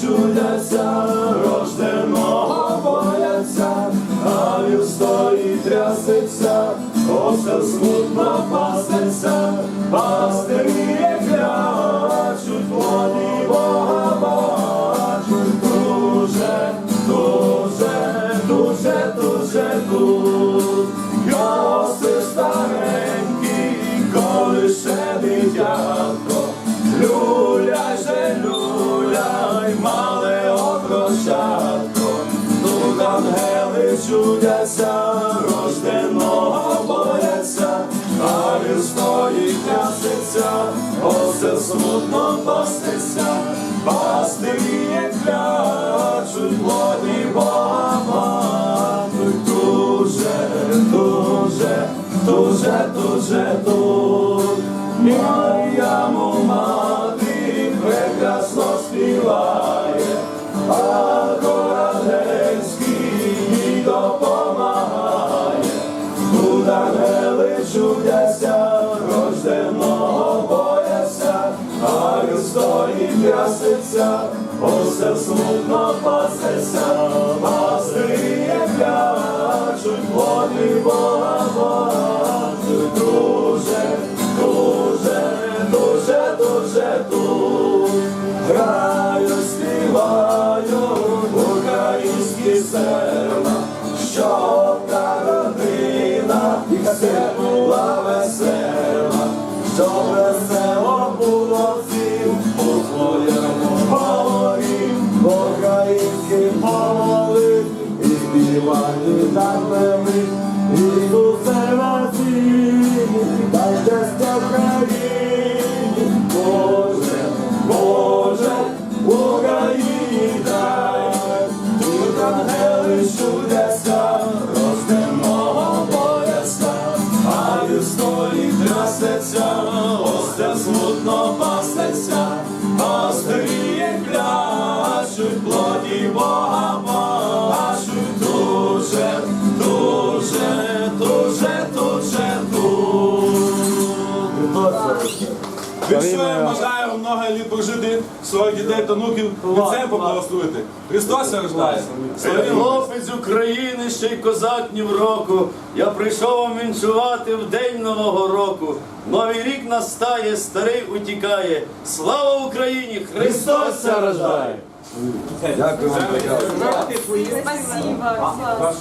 чудяться, рожденого бояться, а він стоїть трясеться, ося смутно пасеться, пастирі клячуть, воді Бога бачуть, дуже, дуже, чудяться, рожденого бояться, а він стоїть трясеться, осе смутно пасти пастирі клячуть, воді Бога матуть, дуже, дуже, дуже, дуже тут. Чудяться, рожденого бояться, а він стоїть трясеться, осе смутно пасеться, пастирі клячуть, воді Бога бачуть, дуже, дуже, дуже, дуже тут. Ангели чудеса, бояться, а в стоїть трясеться, остя смутно пастеться, пастирі клячуть, плоді Бога бачуть, дуже, дуже, Віншуємо, бажаю много літ прожити, своїх дітей та внуків вінцем поблагословити. Христос. Славімо! Хлопець України, ще й козак ні в року. Я прийшов вам вінчувати в день Нового року. Новий рік настає, старий утікає. Слава Україні! Христос рождає! Дякую вам. Спасибо.